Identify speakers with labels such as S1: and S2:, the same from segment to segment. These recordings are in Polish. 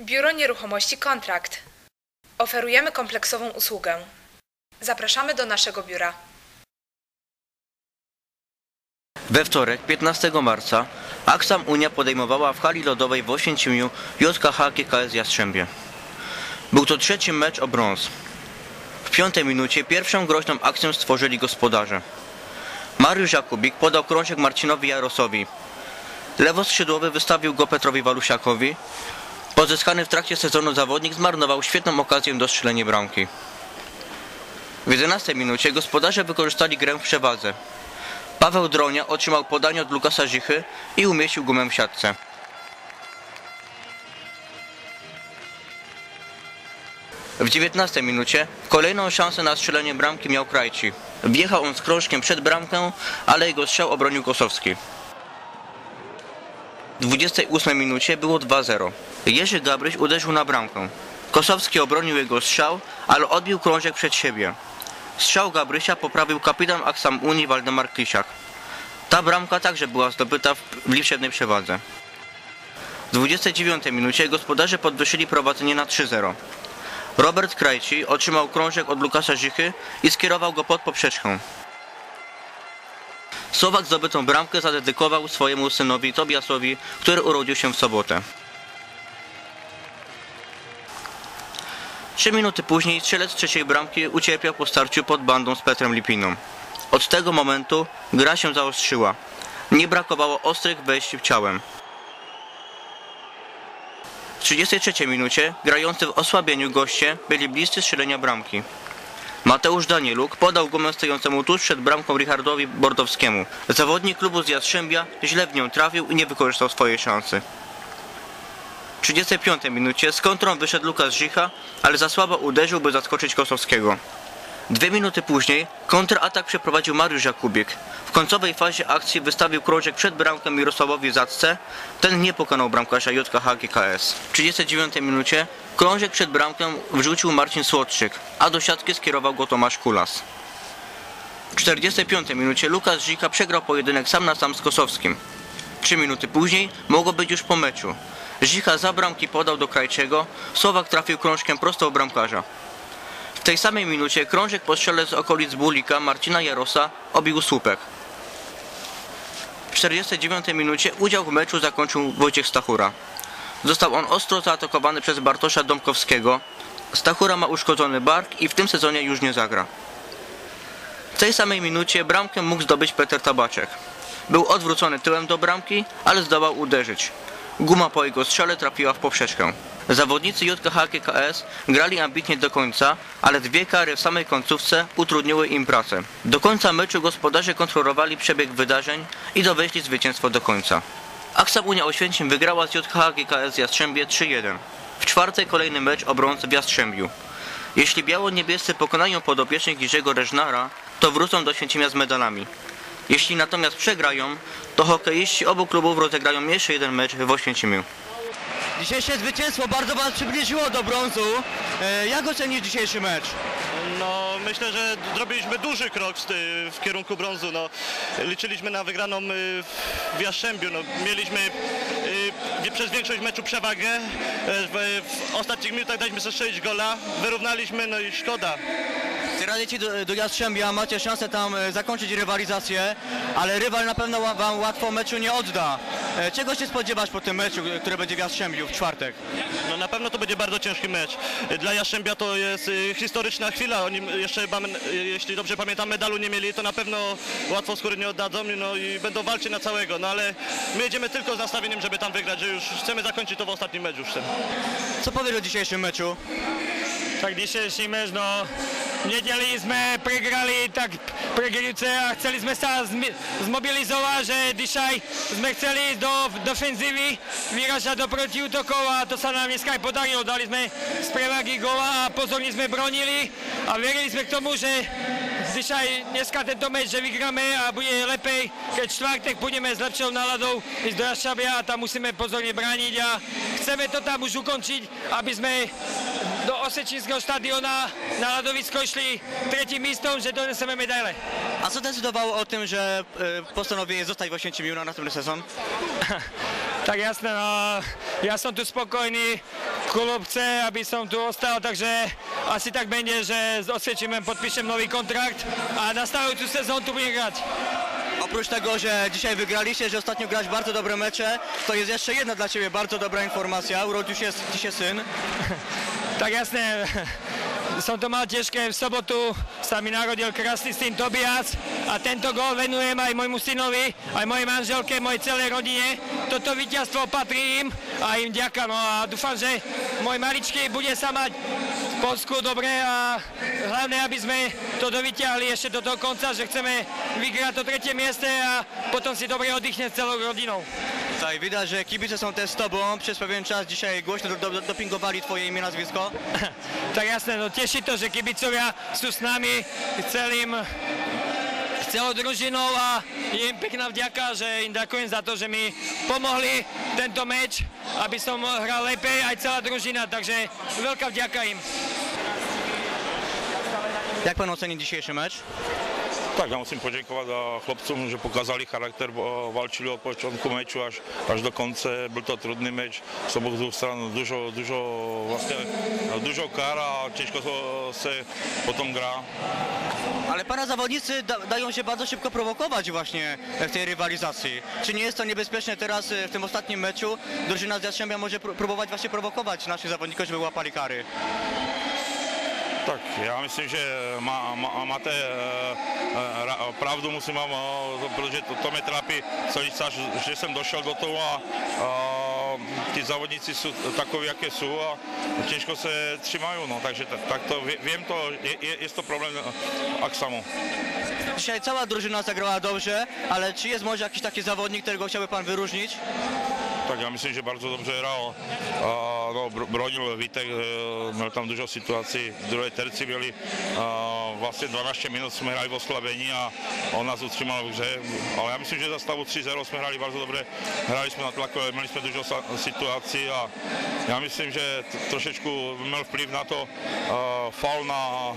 S1: Biuro Nieruchomości Kontrakt. Oferujemy kompleksową usługę. Zapraszamy do naszego biura.
S2: We wtorek, 15 marca, Aksam Unia podejmowała w hali lodowej w Oświęcimiu JKH GKS Jastrzębie. Był to trzeci mecz o brąz. W piątej minucie pierwszą groźną akcję stworzyli gospodarze. Mariusz Jakubik podał krążek Marcinowi Jarosowi. Lewoskrzydłowy wystawił go Petrowi Walusiakowi. Pozyskany w trakcie sezonu zawodnik zmarnował świetną okazję do strzelenia bramki. W 11 minucie gospodarze wykorzystali grę w przewadze. Paweł Dronia otrzymał podanie od Lukasa Zichy i umieścił gumę w siatce. W 19 minucie kolejną szansę na strzelenie bramki miał Krajci. Wjechał on z krążkiem przed bramkę, ale jego strzał obronił Kosowski. W 28 minucie było 2-0. Jerzy Gabryś uderzył na bramkę. Kosowski obronił jego strzał, ale odbił krążek przed siebie. Strzał Gabrysia poprawił kapitan Aksam Unii Waldemar Klisiak. Ta bramka także była zdobyta w w liczebnej przewadze. W 29 minucie gospodarze podwyższyli prowadzenie na 3-0. Robert Krajci otrzymał krążek od Lukasa Zichy i skierował go pod poprzeczkę. Słowak zdobytą bramkę zadedykował swojemu synowi Tobiasowi, który urodził się w sobotę. Trzy minuty później strzelec trzeciej bramki ucierpiał po starciu pod bandą z Petrem Lipiną. Od tego momentu gra się zaostrzyła. Nie brakowało ostrych wejść ciałem. W 33 minucie grający w osłabieniu goście byli bliscy strzelenia bramki. Mateusz Danieluk podał gumę stojącemu tuż przed bramką Richardowi Bordowskiemu. Zawodnik klubu z Jastrzębia źle w nią trafił i nie wykorzystał swojej szansy. W 35 minucie z kontrą wyszedł Lukas Zicha, ale za słabo uderzył, by zaskoczyć Kosowskiego. Dwie minuty później kontratak przeprowadził Mariusz Jakubik. W końcowej fazie akcji wystawił krążek przed bramką Mirosławowi Zacce. Ten nie pokonał bramkarza JKH GKS. W 39 minucie krążek przed bramką wrzucił Marcin Słodczyk, a do siatki skierował go Tomasz Kulas. W 45 minucie Lukas Zika przegrał pojedynek sam na sam z Kosowskim. Trzy minuty później mogło być już po meczu. Zika za bramki podał do Krajczego, Słowak trafił krążkiem prosto w bramkarza. W tej samej minucie krążek po strzele z okolic Bulika Marcina Jarosa obił słupek. W 49 minucie udział w meczu zakończył Wojciech Stachura. Został on ostro zaatakowany przez Bartosza Domkowskiego. Stachura ma uszkodzony bark i w tym sezonie już nie zagra. W tej samej minucie bramkę mógł zdobyć Peter Tabaczek. Był odwrócony tyłem do bramki, ale zdołał uderzyć. Guma po jego strzale trafiła w poprzeczkę. Zawodnicy JKH KS grali ambitnie do końca, ale dwie kary w samej końcówce utrudniły im pracę. Do końca meczu gospodarze kontrolowali przebieg wydarzeń i dowieźli zwycięstwo do końca. Aksa Unia Oświęcim wygrała z JKH Jastrzębie 3-1. W czwartek kolejny mecz o brąz w Jastrzębiu. Jeśli biało-niebiescy pokonają podopiecznych Jerzego Reżnara, to wrócą do Święcimia z medalami. Jeśli natomiast przegrają, to hokeiści obu klubów rozegrają jeszcze jeden mecz w Oświęcimiu.
S3: Dzisiejsze zwycięstwo bardzo Was przybliżyło do brązu. E, Jak ocenisz dzisiejszy mecz?
S4: No, myślę, że zrobiliśmy duży krok w, kierunku brązu. No, liczyliśmy na wygraną y, w Jastrzębiu. No, mieliśmy y, przez większość meczu przewagę. E, W, ostatnich minutach daliśmy sobie strzelić gola. Wyrównaliśmy, no i szkoda.
S3: Tradycie do, do Jastrzębia, macie szansę tam e, zakończyć rywalizację, ale rywal na pewno Wam łatwo meczu nie odda. E, Czego się spodziewasz po tym meczu, e, który będzie w Jastrzębiu w czwartek?
S4: No, na pewno to będzie bardzo ciężki mecz. Dla Jastrzębia to jest historyczna chwila. Oni jeszcze, jeśli dobrze pamiętam, medalu nie mieli, to na pewno łatwo skóry nie oddadzą no, i będą walczyć na całego. No ale my jedziemy tylko z nastawieniem, żeby tam wygrać, że już chcemy zakończyć to w ostatnim meczu już tym.
S3: Co powiesz o dzisiejszym meczu?
S5: Tak dzisiejší mecz, no v nedeli sme pregrali tak pregrujúce a chceli sme sa zmobilizovať, že dýšaj sme chceli do defenzívy, vyražať do protiútokov a to sa nám dneska aj podarilo. Dali sme z prevagy gola a pozorne sme bronili a verili sme k tomu, že dýšaj dneska tento meč, že vygráme a bude lepej, keď čtvrtek pôjdeme s lepšou náladou ísť do Jašabia a tam musíme pozorne brániť a chceme to tam už ukončiť, aby sme do Osečínskeho štadiona na Ladovisko išli tretím místom, že doneseme medaile.
S3: A co decydowało o tym, że e, postanowiłeś zostać w Oświęcimiu na następny sezon?
S5: Tak jasné, no, ja som tu spokojný, klub chce, aby som tu ostal, takže asi tak będzie, že osvedčíme, podpíšem nový kontrakt a nastávajúcu sezónu tu budem grať.
S2: Oprócz tego, że dzisiaj wygraliście, że ostatnio grałeś bardzo dobre mecze, to jest jeszcze jedna dla Ciebie bardzo dobra informacja. Urodził się się syn.
S5: Tak jasné, som to mal ťažké. V sobotu sa mi narodil syn Tobias a tento gól venujem aj môjmu synovi, aj mojej manželke, mojej celej rodine. Toto víťazstvo patrí im a im ďaká. No a dúfam, že môj maličký bude sa mať v Polsku dobre a hlavne, aby sme to dovyťahli ešte do toho konca, že chceme vygrať to tretie mieste a potom si dobre oddychne s celou rodinou.
S2: Tutaj widać, że kibice są też z Tobą. Przez pewien czas dzisiaj głośno do, do, dopingowali Twoje imię, nazwisko.
S5: tak jasné, no teší to, že kibicovia sú s nami celým celou družinou a im pekná vďaka, že im ďakujem za to, že mi pomohli tento meč, aby som hral lepej aj celá družina, takže veľká vďaka im.
S2: Jak Pan oceni dzisiejszy mecz?
S6: Tak, ja musím poděkovat a chlapcům, že pokazali charakter, bo- walczyli od początku meczu až, až do konce. Byl to trudný meč z obou dvou stran, dużo, dużo, vlastně, dużo kar a těžko to se potom gra.
S2: Ale Pana zawodnicy da, dają się bardzo szybko prowokować właśnie w tej rywalizacji. Czy nie jest to niebezpieczne teraz e, w tym ostatnim meczu? Drużyna z Jastrzębia może pró- próbować właśnie prowokować naszych zawodników, żeby łapali kary.
S6: Tak, já myslím, že má, má, máte ra- pravdu, musím vám, eh, protože to, to mě trápí celý čas, že jsem došel do toho a, a ty závodníci jsou takoví, jaké jsou a těžko se trzymají, no, takže tak, tak to je, je, jest to problem eh, Aksamu.
S2: Dzisiaj cała drużyna zagrała dobrze, ale czy jest może jakiś taki zawodnik, którego chciałby Pan wyróżnić?
S6: Tak já myslím, že bardzo dobře hrál. A, no, br- bronil Vítek, eh, měl tam dużo situací. V druhé terci byli a, vlastně 12 minut jsme hráli v oslabení a on nás utřímal v hře. Ale já myslím, že za stavu 3-0 jsme hráli bardzo dobře. Hráli jsme na tlaku, měli jsme dużo situací a já myslím, že trošičku měl vplyv na to a, faul, na, a,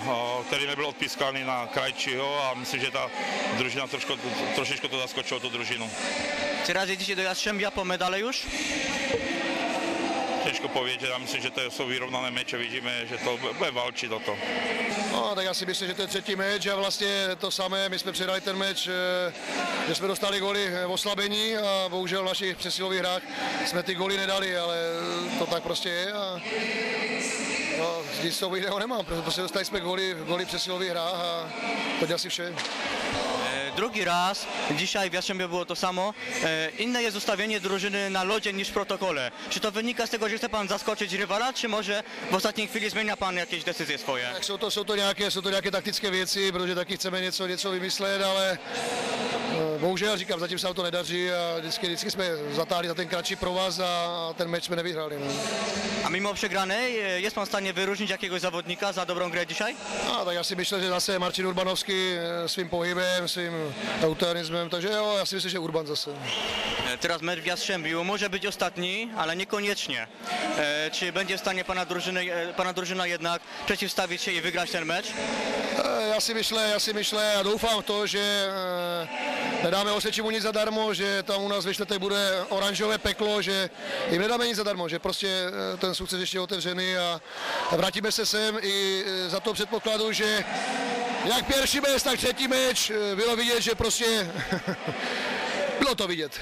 S6: který nebyl odpískaný na Krajčího a myslím, že ta družina trošku, trošičku to zaskočilo tu družinu.
S2: Czy raz jedziecie do Jastrzębia po medale już?
S6: Těžko povědět, já myslím, že to jsou vyrovnané meče, vidíme, že to bude válčit o to.
S7: No, tak já si myslím, že to je třetí meč a vlastně to samé, my jsme předali ten meč, eh, že jsme dostali goly v oslabení a bohužel v našich přesilových hrách jsme ty goly nedali, ale to tak prostě je a no, nic toho jiného nemám, prostě dostali jsme goly, goly v přesilových hrách a to je asi vše.
S2: Drugi raz, dzisiaj w Jastrzębiu było to samo. E, Inne jest ustawienie drużyny na lodzie niż w protokole. Czy to wynika z tego, że chce Pan zaskoczyć rywala, czy może w ostatniej chwili zmienia Pan jakieś decyzje swoje?
S7: Tak jsou to, jsou to, nějaké, jsou to nějaké taktické věci, protože taky chceme něco, něco vymyslet, ale bohužel říkám, zatím se nám to nedaří a vždycky, vždycky jsme zatáhli za ten kratší provaz a ten meč jsme nevyhráli. No.
S2: A mimo przegranej, e, jest Pan w stanie wyróżnić jakiegoś zawodnika za dobrą grę dzisiaj?
S7: A, tak já si myslím, že zase Marcin Urbanovský eh, svým pohybem, svým autorismem, takže jo, já si myslím, že Urban zase.
S2: E, Teraz mecz w Jastrzębiu może być ostatni, ale niekoniecznie. E, Czy będzie w stanie Pana, drużyny, e, pana drużyna jednak przeciwstawić się i wygrać ten mecz?
S7: Eh, Já si myslím, já si myslím a doufám to, že eh, nedáme Osečímu nic zadarmo, že tam u nás ve bude oranžové peklo, že jim nedáme nic zadarmo, že prostě eh, ten sukces ještě je otevřený a a vrátíme se sem i eh, za to předpokladu, že jak pierwszy mecz, tak třetí meč eh, bylo vidět, že prostě bylo to vidět.